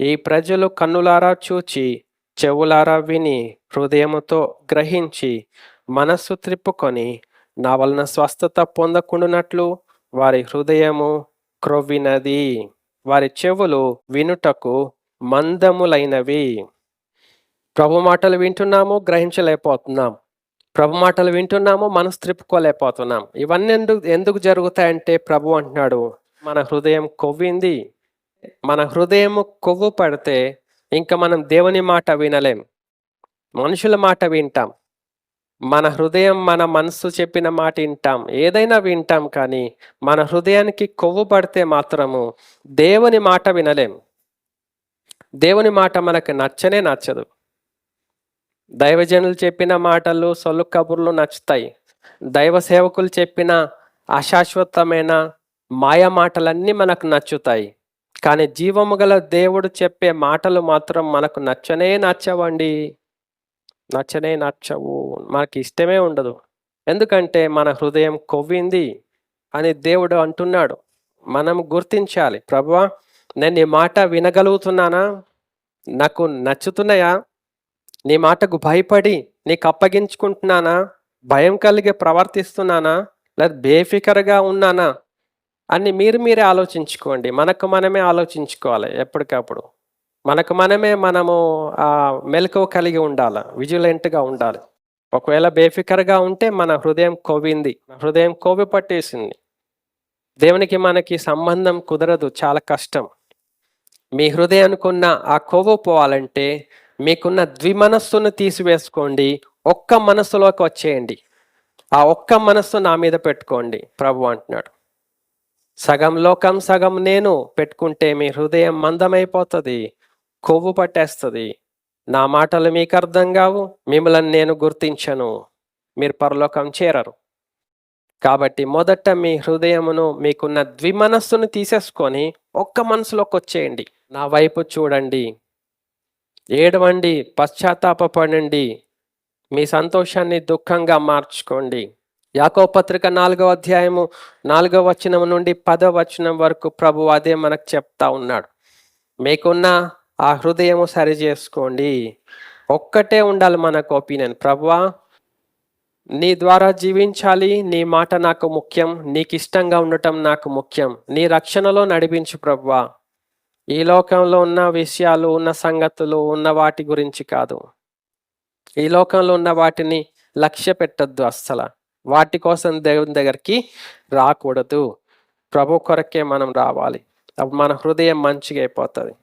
ఈ ప్రజలు కన్నులారా చూచి చెవులారా విని హృదయముతో గ్రహించి మనస్సు త్రిప్పుకొని నా వలన స్వస్థత పొందకుండునట్లు వారి హృదయము క్రొవ్వినది. వారి చెవులు వినుటకు మందములైనవి. ప్రభు మాటలు వింటున్నాము గ్రహించలేకపోతున్నాం. ప్రభు మాటలు వింటున్నాము మనసు త్రిప్పుకోలేకపోతున్నాం. ఇవన్నీ ఎందుకు ఎందుకు జరుగుతాయంటే ప్రభు అంటున్నాడు మన హృదయం కొవ్వింది మన హృదయం కొవ్వు పడితే ఇంకా మనం దేవుని మాట వినలేం మనుషుల మాట వింటాం. మన హృదయం మన మనసు చెప్పిన మాట వింటాం. ఏదైనా వింటాం కానీ మన హృదయానికి కొవ్వు పడితే మాత్రము దేవుని మాట వినలేం దేవుని మాట మనకు నచ్చనే నచ్చదు. దైవజనులు చెప్పిన మాటలు సొల్లు కబుర్లు నచ్చుతాయి. దైవ సేవకులు చెప్పిన అశాశ్వతమైన మాయ మాటలన్నీ మనకు నచ్చుతాయి. కానీ జీవము గల దేవుడు చెప్పే మాటలు మాత్రం మనకు నచ్చనే నచ్చవండి. నచ్చనే నచ్చవు. మనకి ఇష్టమే ఉండదు. ఎందుకంటే మన హృదయం కొవ్వింది అని దేవుడు అంటున్నాడు. మనం గుర్తించాలి. ప్రభువా నేను నీ మాట వినగలుగుతున్నానా? నాకు నచ్చుతున్నాయా? నీ మాటకు భయపడి నీకు అప్పగించుకుంటున్నానా? భయం కలిగి ప్రవర్తిస్తున్నానా? లేదా బేఫికర్గా ఉన్నానా? అన్ని మీరు మీరే ఆలోచించుకోండి. మనకు మనమే ఆలోచించుకోవాలి ఎప్పటికప్పుడు. మనకు మనమే మనము ఆ మెలకువ కలిగి ఉండాలి విజిలెంట్గా ఉండాలి. ఒకవేళ బేఫికర్గా ఉంటే మన హృదయం కొవ్వింది. హృదయం కొవ్వి పట్టేసింది. దేవునికి మనకి సంబంధం కుదరదు చాలా కష్టం. మీ హృదయానికున్న ఆ కొవ్వు పోవాలంటే మీకున్న ద్విమనస్సును తీసివేసుకోండి. ఒక్క మనస్సులోకి వచ్చేయండి. ఆ ఒక్క మనస్సు నా మీద పెట్టుకోండి. ప్రభు అంటున్నాడు. సగం లోకం సగం నేను పెట్టుకుంటే మీ హృదయం మందమైపోతుంది కొవ్వు పట్టేస్తుంది. నా మాటలు మీకు అర్థం కావు మిమ్మల్ని నేను గుర్తించను. మీరు పరలోకం చేరరు. కాబట్టి మొదట మీ హృదయమును మీకున్న ద్విమనస్సును తీసేసుకొని ఒక్క మనసులోకి వచ్చేయండి. నా వైపు చూడండి. ఏడవండి పశ్చాత్తాపడండి మీ సంతోషాన్ని దుఃఖంగా మార్చుకోండి. యాకో పత్రిక నాలుగవ అధ్యాయము నాలుగవ వచనం నుండి పదవ వచనం వరకు ప్రభు అదే మనకు చెప్తా ఉన్నాడు. మీకున్న ఆ హృదయము సరి చేసుకోండి. ఒక్కటే ఉండాలి మనకు ఒపీనియన్ ప్రభువా నీ ద్వారా జీవించాలి. నీ మాట నాకు ముఖ్యం. నీకు ఇష్టంగా ఉండటం నాకు ముఖ్యం. నీ రక్షణలో నడిపించు ప్రభువా. ఈ లోకంలో ఉన్న విషయాలు ఉన్న సంగతులు ఉన్న వాటి గురించి కాదు. ఈ లోకంలో ఉన్న వాటిని లక్ష్య పెట్టద్దు అస్సలు. వాటి కోసం దేవుని దగ్గరికి రాకూడదు. ప్రభు కొరకే మనం రావాలి. అప్పుడు మన హృదయం మంచిగా అయిపోతుంది.